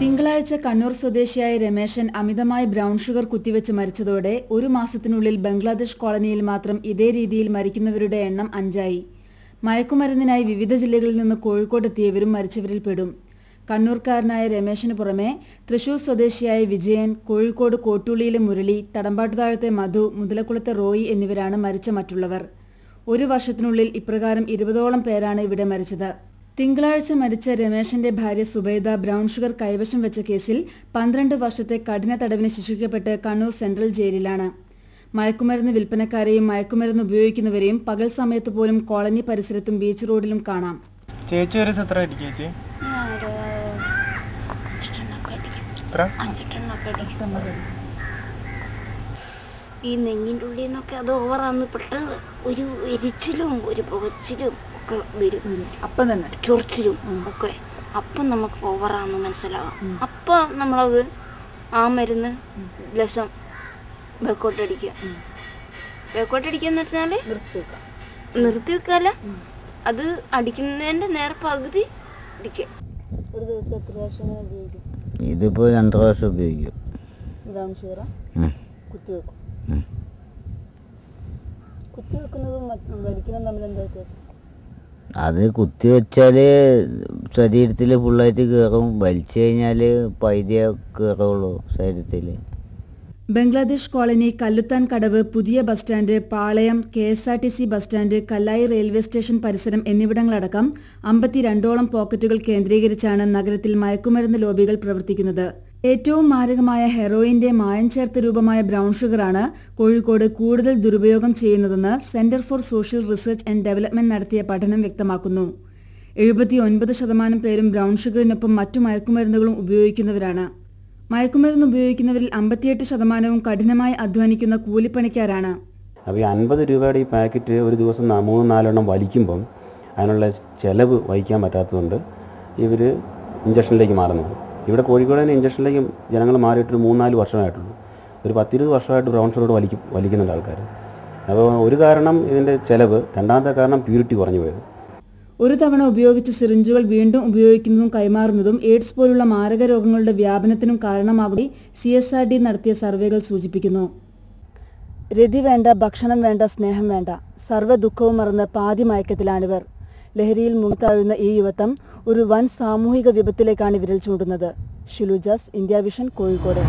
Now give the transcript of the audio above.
തിങ്കളാഴ്ച കണ്ണൂർ സ്വദേശിയായ രമേശൻ അമിതമായി ബ്രൗൺ ഷുഗർ കുത്തിവെച്ച് മരിച്ചതോടെ ഒരു മാസത്തിനുള്ളിൽ ബംഗ്ലാദേശ് കോളനിയിൽ മാത്രം ഇതേ രീതിയിൽ മരിക്കുന്നവരുടെ എണ്ണം അഞ്ചായി. മയക്കുമരുന്നിനായി വിവിധ ജില്ലകളിൽ നിന്ന് കോഴിക്കോടെത്തിയവരും മരിച്ചവരിൽ പെടും. കണ്ണൂർക്കാരനായ രമേശന് പുറമെ തൃശൂർ സ്വദേശിയായ വിജയൻ കോഴിക്കോട് കോട്ടൂളിയിലെ മുരളി തടമ്പാട്ടുതാഴത്തെ മധു മുതലക്കുളത്തെ റോയി എന്നിവരാണ് മരിച്ച മറ്റുള്ളവർ. ഒരു വർഷത്തിനുള്ളിൽ ഇപ്രകാരം ഇരുപതോളം പേരാണ് ഇവിടെ മരിച്ചത്. തിങ്കളാഴ്ച മരിച്ച രമേശന്റെ ഭാര്യ സുബൈദ ബ്രൌൺ ഷുഗർ കൈവശം വെച്ച കേസിൽ പന്ത്രണ്ട് വർഷത്തെ കഠിന തടവിന് ശിക്ഷിക്കപ്പെട്ട് കണ്ണൂർ സെൻട്രൽ ജയിലിലാണ്. മയക്കുമരുന്ന് വിൽപ്പനക്കാരെയും മയക്കുമരുന്ന് ഉപയോഗിക്കുന്നവരെയും പകൽ സമയത്ത് പോലും കോളനി പരിസരത്തും ബീച്ച് റോഡിലും കാണാം. ചേച്ചി ഒരു എത്ര? ഈ നെഞ്ഞിന്റെ ഉള്ളിൽ നിന്നൊക്കെ അത് ഓവറാന്ന് പെട്ടെന്ന് ഒരു എരിച്ചിലും ഒരു പുകച്ചിലും. ഒക്കെ വരും. അപ്പം തന്നെ. ചൊറിച്ചിലും ഒക്കെ. അപ്പം നമുക്ക് ഓവറാന്ന് മനസ്സിലാവാം. അപ്പം നമ്മളത് ആ മരുന്ന് ലസം ബേക്കോട്ടടിക്കുക ബേക്കോട്ടടിക്കുക എന്ന് വെച്ചാൽ നിർത്തി വെക്കല്ല. അത് അടിക്കുന്നതിന്റെ നേരെ പകുതി അടിക്കുക. ഒരു ദിവസം എത്ര പ്രാവശ്യം ഉപയോഗിക്കും ഇതിപ്പോൾ രണ്ട് പ്രാവശ്യം ഉപയോഗിക്കും. ഉം. കുത്തിവെക്കും. കുത്തിവെക്കുന്നതും വലിക്കുന്നതും തമ്മിൽ എന്താ വ്യത്യാസം? അത് കുത്തി വെച്ചാൽ ശരീരത്തിൽ ഫുള്ളായിട്ട് കയറും വലിച്ചു കഴിഞ്ഞാൽ പൈതിയെ കയറുള്ളൂ ശരീരത്തിൽ ബംഗ്ലാദേശ് കോളനി കല്ലുത്താൻ കടവ് പുതിയ bus stand Palayam K S R T C bus stand Kallayi railway station പരിസരം എന്നിവിടങ്ങളടക്കം അമ്പത്തിരണ്ടോളം പോക്കറ്റുകൾ കേന്ദ്രീകരിച്ചാണ് നഗരത്തിൽ മയക്കുമരുന്ന് ലോബികൾ പ്രവർത്തിക്കുന്നത്. ഏറ്റവും മാരകമായ ഹെറോയിന്റെ മായം ചേർത്ത രൂപമായ ബ്രൌൺ ഷുഗറാണ് കോഴിക്കോട് കൂടുതൽ ദുരുപയോഗം ചെയ്യുന്നതെന്ന് centre for social research and development നടത്തിയ പഠനം വ്യക്തമാക്കുന്നു. എഴുപത്തിയൊൻപത് ശതമാനം പേരും ബ്രൌൺ ഷുഗറിനൊപ്പം മറ്റു മയക്കുമരുന്നുകളും ഉപയോഗിക്കുന്നവരാണ്. മയക്കുമരുന്ന് ഉപയോഗിക്കുന്നവരിൽ അമ്പത്തിയെട്ട് ശതമാനവും കഠിനമായി അധ്വാനിക്കുന്ന കൂലിപ്പണിക്കാരാണ്. അപ്പോൾ ഈ അൻപത് രൂപയുടെ ഈ പാക്കറ്റ് ഒരു ദിവസം മൂന്ന് നാലെണ്ണം വലിക്കുമ്പം അതിനുള്ള ചെലവ് വഹിക്കാൻ പറ്റാത്തതുകൊണ്ട് ഇവർ ഇഞ്ചക്ഷനിലേക്ക് മാറുന്നത്. ഇവിടെ കോഴിക്കോട് തന്നെ ഇഞ്ചക്ഷനിലേക്ക് ജനങ്ങൾ മാറിയിട്ടൊരു മൂന്നാൽ വർഷമായിട്ടുള്ളൂ. ഒരു പത്തിരുപത് വർഷമായിട്ട് ബ്രൗൺ ഷുഗർ വലിക്കും വലിക്കുന്നുണ്ട് ആൾക്കാർ അപ്പോൾ ഒരു കാരണം ഇതിന്റെ ചിലവ് രണ്ടാമത്തെ കാരണം പ്യൂരിറ്റി കുറഞ്ഞു പോയത്. ഒരു തവണ ഉപയോഗിച്ച സിറിഞ്ചുകൾ വീണ്ടും ഉപയോഗിക്കുന്നതും കൈമാറുന്നതും എയ്ഡ്സ് പോലുള്ള മാരക രോഗങ്ങളുടെ വ്യാപനത്തിനും കാരണമാകുകയും സി എസ് ആർ ഡി നടത്തിയ സർവേകൾ സൂചിപ്പിക്കുന്നു. രതി വേണ്ട ഭക്ഷണം വേണ്ട സ്നേഹം വേണ്ട സർവ ദുഃഖവും മറന്ന് പാതി മയക്കത്തിലാണിവർ. ലഹരിയിൽ മുങ്ങിത്താഴുന്ന ഈ യുവത്വം ഒരു വൻ സാമൂഹിക വിപത്തിലേക്കാണ് വിരൽ ചൂണ്ടുന്നത്. Shilujas India vision Kozhikode.